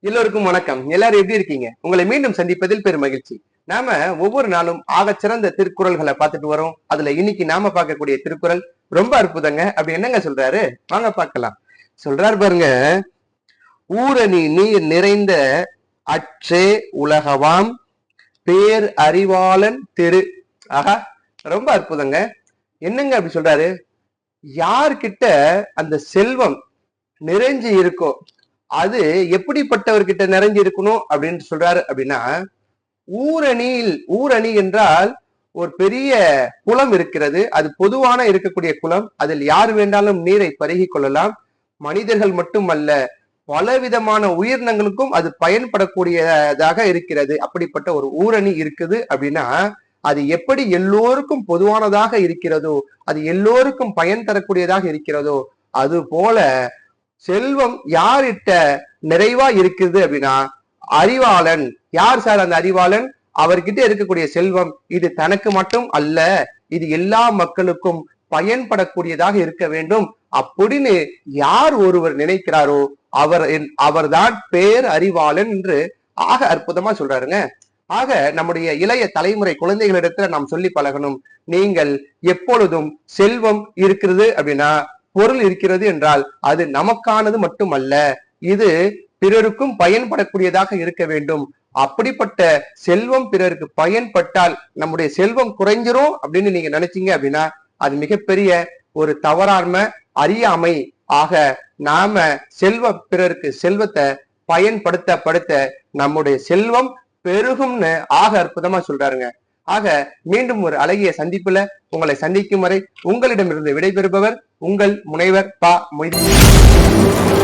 எல்லோருக்கும் வணக்கம். எல்லாரும் எப்படி இருக்கீங்க? உங்களை மீண்டும் சந்திப்பதில் பெரும் மகிழ்ச்சி. நாம ஒவ்வொரு நாளும் ஆக சிறந்த திருக்குறள்களை பார்த்துட்டு வரோம். அதுல இன்னைக்கு நாம பார்க்கக்கூடிய திருக்குறள் ரொம்ப அற்புதங்க. அப்படி என்னங்க சொல்றாரு? வாங்க பார்க்கலாம். சொல்றாரு பாருங்க. ஊரணி நீர் நிறைந்த அற்றே உலகவாம். பேர் அறிவாளன் திரு. ஆஹா ரொம்ப அற்புதங்க. என்னங்க அப்படி சொல்றாரு? யார்கிட்ட அந்த செல்வம் நிறைஞ்சு இருக்கோ அது எப்படிப்பட்டவர்கிட்ட நிறைஞ்சு இருக்கணும் அப்படின்னு சொல்றாரு அப்படின்னா ஊரணியில் ஊரணி என்றால் ஒரு பெரிய குளம் இருக்கிறது. அது பொதுவான இருக்கக்கூடிய குளம். அதில் யார் வேண்டாலும் நீரை பருகி கொள்ளலாம். மனிதர்கள் மட்டுமல்ல பலவிதமான உயிரினங்களுக்கும் அது பயன்படக்கூடியதாக இருக்கிறது. அப்படிப்பட்ட ஒரு ஊரணி இருக்குது அப்படின்னா அது எப்படி எல்லோருக்கும் பொதுவானதாக இருக்கிறதோ அது எல்லோருக்கும் பயன் தரக்கூடியதாக இருக்கிறதோ அது போல செல்வம் யார்கிட்ட நிறைவா இருக்குது அப்படின்னா அறிவாளன். யார் சார் அந்த அறிவாளன்? அவர்கிட்ட இருக்கக்கூடிய செல்வம் இது தனக்கு மட்டும் அல்ல இது எல்லா மக்களுக்கும் பயன்படக்கூடியதாக இருக்க வேண்டும். அப்படின்னு யார் ஒருவர் நினைக்கிறாரோ அவர் அவர்தான் பேர் அறிவாளன் என்று ஆக அற்புதமா சொல்றாருங்க. ஆக நம்முடைய இளைய தலைமுறை குழந்தைகளிடத்துல நாம் சொல்லி பழகணும். நீங்கள் எப்பொழுதும் செல்வம் இருக்கிறது அப்படின்னா பொருள் இருக்கிறது என்றால் அது நமக்கானது மட்டுமல்ல இது பிறருக்கும் பயன்படக்கூடியதாக இருக்க வேண்டும். அப்படிப்பட்ட செல்வம் பிறருக்கு பயன்பட்டால் நம்முடைய செல்வம் குறைஞ்சிரும் அப்படின்னு நீங்க நினைச்சீங்க அப்படின்னா அது மிகப்பெரிய ஒரு தவறான அறியாமை ஆக நாம செல்வ பிறருக்கு செல்வத்தை பயன்படுத்த படுத்த நம்முடைய செல்வம் பெருகும்னு ஆக அற்புதமா சொல்றாருங்க. ஆக மீண்டும் ஒரு அழகிய சந்திப்புல உங்களை சந்திக்கும் வரை உங்களிடமிருந்து விடைபெறுபவர் உங்கள் முனைவர் பா மொய்தீன்